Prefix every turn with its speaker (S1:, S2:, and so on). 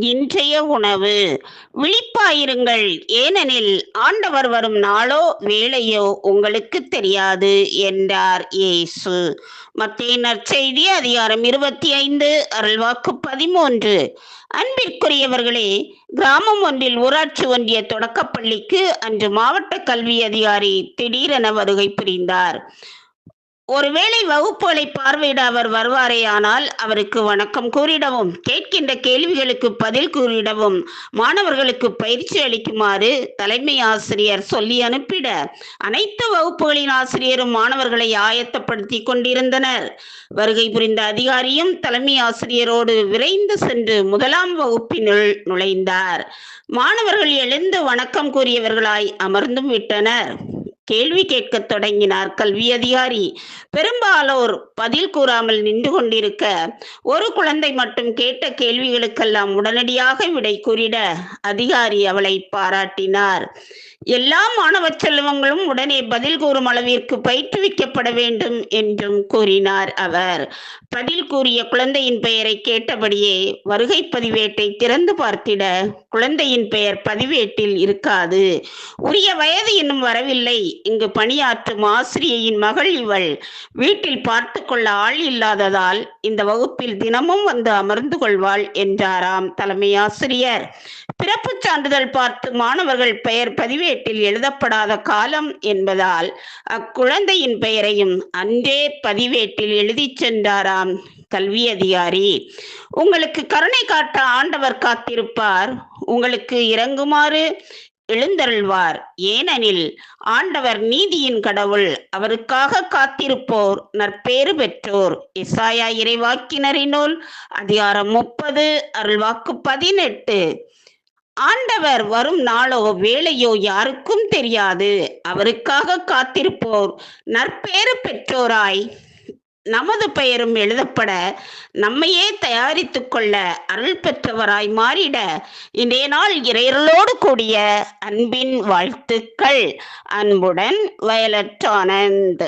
S1: இன்றைய உணவு. விழிப்பாயிருங்கள். ஏனெனில் ஆண்டவர் வரும் நாளோ வேளையோ உங்களுக்கு தெரியாது என்றார் இயேசு. மத்திய நற்செய்தி அதிகாரம் இருபத்தி ஐந்து அருள்வாக்கு பதிமூன்று. அன்பிற்குரியவர்களே கிராமம் ஒன்றில் ஊராட்சி ஒன்றிய தொடக்கப்பள்ளிக்கு அன்று மாவட்ட கல்வி அதிகாரி திடீரென வருகை புரிந்தார். ஒருவேளை வகுப்புகளை பார்வையிட அவர் வருவாரேயானால் அவருக்கு வணக்கம் கூறிடவும் கேட்கின்ற கேள்விகளுக்கு பதில் கூறிடவும் மாணவர்களுக்கு பயிற்சி அளிக்குமாறு தலைமை ஆசிரியர் சொல்லி அனுப்பிட. அனைத்து வகுப்புகளின் ஆசிரியரும் மாணவர்களை ஆயத்தப்படுத்தி கொண்டிருந்தனர். வருகை புரிந்த அதிகாரியும் தலைமை ஆசிரியரோடு விரைந்து சென்று முதலாம் வகுப்பினுள் நுழைந்தார். மாணவர்கள் எழுந்து வணக்கம் கூறியவர்களாய் அமர்ந்தும் விட்டனர். கேள்வி கேட்கத் தொடங்கினார் கல்வி அதிகாரி. பெரும்பாலோர் பதில் கூறாமல் நின்று கொண்டிருக்க ஒரு குழந்தை மட்டும் கேட்ட கேள்விகளுக்கெல்லாம் உடனடியாக விடை கூறிட அதிகாரி அவளை பாராட்டினார். எல்லா மாணவ செல்வங்களும் உடனே பதில் கூறும் அளவிற்கு பயிற்றுவிக்கப்பட வேண்டும் என்றும் கூறினார் அவர். பதில் கூறிய குழந்தையின் பெயரை கேட்டபடியே வருகை பதிவேட்டை திறந்து பார்த்திட குழந்தையின் பெயர் பதிவேட்டில் இருக்காது. உரிய வயது இன்னும் வரவில்லை. இங்கு பணியாற்றும் ஆசிரியையின் மகள் இவள். வீட்டில் பார்த்து கொள்ள ஆள் இல்லாததால் இந்த வகுப்பில் தினமும் வந்து அமர்ந்து கொள்வாள் என்றாராம் தலைமை ஆசிரியர். பிறப்புச் சான்றிதழ் பார்த்து மாணவர்கள் பெயர் பதிவே பதிவேட்டில் எழுதப்படாத காலம் என்பதால் அக்குழந்தையின் பெயரையும் அன்றே பதிவேட்டில் எழுதி சென்றாராம் கல்வி அதிகாரி உங்களுக்கு கருணை காட்ட ஆண்டவர் காத்திருப்பார் உங்களுக்கு இறங்குமாறு எழுந்தருள்வார். ஏனெனில் ஆண்டவர் நீதியின் கடவுள் அவருக்காக காத்திருப்போர் நற்பேறு பெற்றோர். இசாயா இறைவாக்கினரினுள் அதிகாரம் முப்பது அருள்வாக்கு பதினெட்டு. ஆண்டவர் வரும் நாளோ வேலையோ யாருக்கும் தெரியாது. அவருக்காக காத்திருப்போர் நற்பேறு பெற்றோராய் நமது பெயரும் எழுதப்பட நம்மையே தயாரித்து கொள்ள அருள் பெற்றவராய் மாறிட இன்றைய நாள் இறையர்களோடு கூடிய அன்பின் வாழ்த்துக்கள். அன்புடன் வயலட் ஆனந்த்.